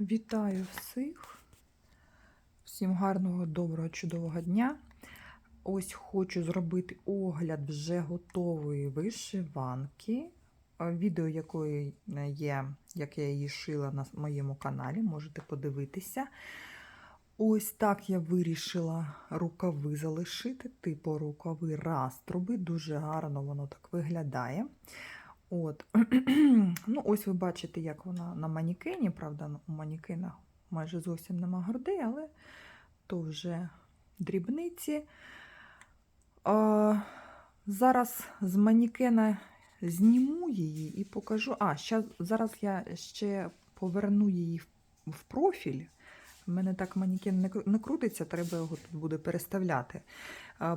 Вітаю всіх. Всім гарного, доброго, чудового дня. Ось хочу зробити огляд вже готової вишиванки. Е, Відео якої є, як я її шила на моєму каналі, можете подивитися. Ось так я вирішила рукави залишити, типу рукави раструби. Дуже гарно воно так виглядає. От. ну, ось ви бачите, як вона на манікені, правда, у манікена майже зовсім нема грудей, але то вже дрібниці. А, зараз з манікена зніму її і покажу. А, щас, зараз я ще поверну її в, профіль. У мене так манікен не, крутиться, треба його тут буде переставляти.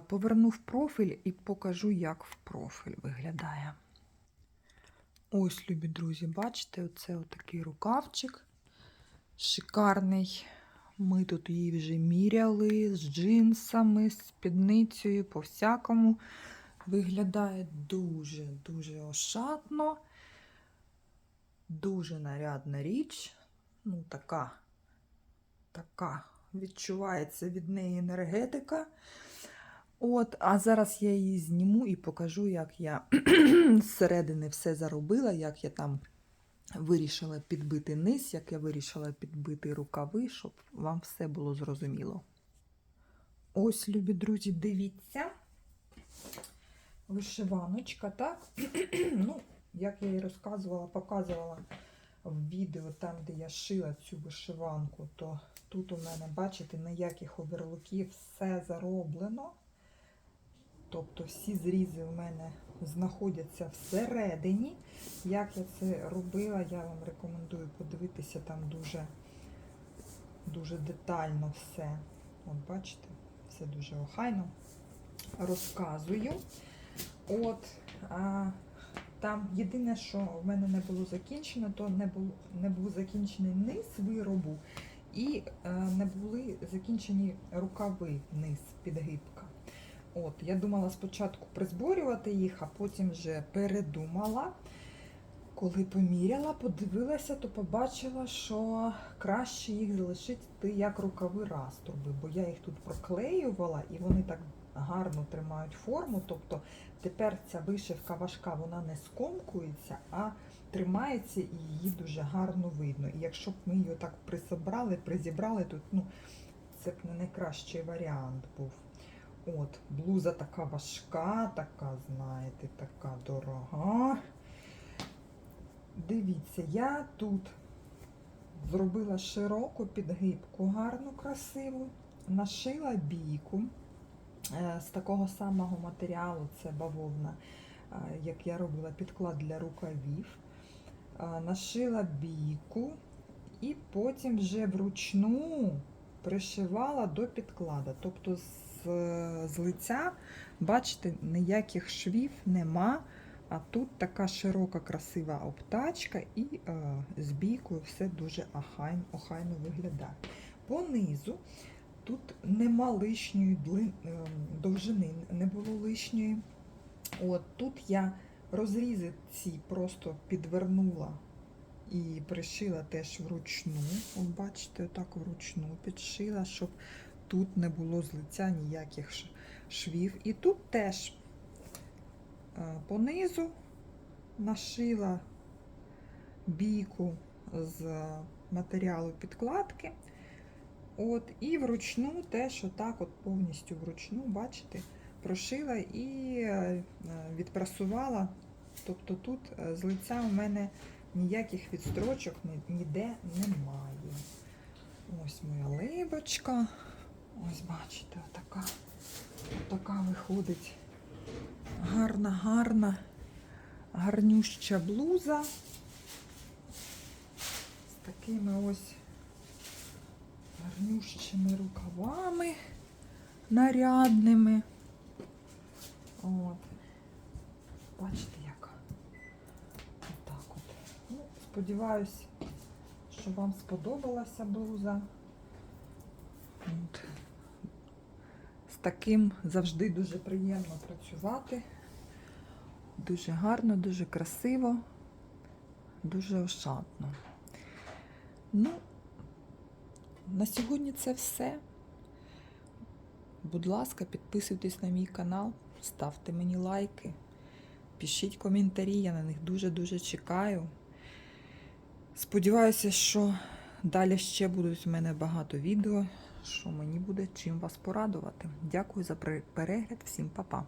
Поверну в профіль і покажу, як в профіль виглядає. Ось, любі друзі, бачите, оце отакий рукавчик шикарний. Ми тут її вже міряли з джинсами, з спідницею, по всякому. Виглядає дуже-дуже ошатно. Дуже нарядна річ. Ну, така, така відчувається від неї енергетика. От, а зараз я її зніму і покажу, як я зсередини все заробила, як я там вирішила підбити низ, як я вирішила підбити рукави, щоб вам все було зрозуміло. Ось, любі друзі, дивіться. Вишиваночка, так? ну, як я і розказувала, показувала в відео, там, де я шила цю вишиванку, то тут у мене, бачите, ніяких оверлоків, все зароблено. Тобто всі зрізи у мене знаходяться всередині. Як я це робила, я вам рекомендую подивитися там дуже, дуже детально все. От бачите, все дуже охайно розказую. От, а, там єдине, що в мене не було закінчено, то не був, не був закінчений низ виробу і е, не були закінчені рукави низ підгибка. От, я думала спочатку призборювати їх, а потім вже передумала. Коли поміряла, подивилася, то побачила, що краще їх залишити як рукави раструби, бо я їх тут проклеювала і вони так гарно тримають форму. Тобто тепер ця вишивка важка, вона не скомкується, а тримається і її дуже гарно видно. І якщо б ми її так присобрали, призібрали, то ну, це б не найкращий варіант був. От, блуза така важка, така, знаєте, така дорога. Дивіться, я тут зробила широку підгибку, гарну, красиву, нашила бійку е, з такого самого матеріалу, це бавовна, е, як я робила підклад для рукавів. Е, Нашила бійку і потім вже вручну пришивала до підклада. Тобто з, з лиця, бачите, ніяких швів нема. А тут така широка, красива обтачка, і е, з бійкою все дуже охайно, охайно виглядає. Понизу тут нема лишньої е, довжини, не було лишньої. От тут я розрізи ці просто підвернула і пришила теж вручну. От бачите, отак вручну підшила, щоб тут не було з лиця ніяких швів. І тут теж е, понизу нашила бійку з матеріалу підкладки. От, і вручну теж отак, от повністю вручну, бачите, прошила і е, відпрасувала. Тобто тут е, з лиця у мене ніяких відстрочок ні- ніде немає. Ось моя либочка. Ось бачите, отака, отака виходить гарна, гарна, гарнюща блуза. З такими ось гарнющими рукавами нарядними. От. Бачите, яка. Отак от. Ну, сподіваюсь, що вам сподобалася блуза. От. З таким завжди дуже приємно працювати. Дуже гарно, дуже красиво, дуже ошатно. Ну, на сьогодні це все. Будь ласка, підписуйтесь на мій канал, ставте мені лайки, пишіть коментарі, я на них дуже-дуже чекаю. Сподіваюся, що далі ще будуть в мене багато відео, що мені буде чим вас порадувати. Дякую за перегляд, всім па-па.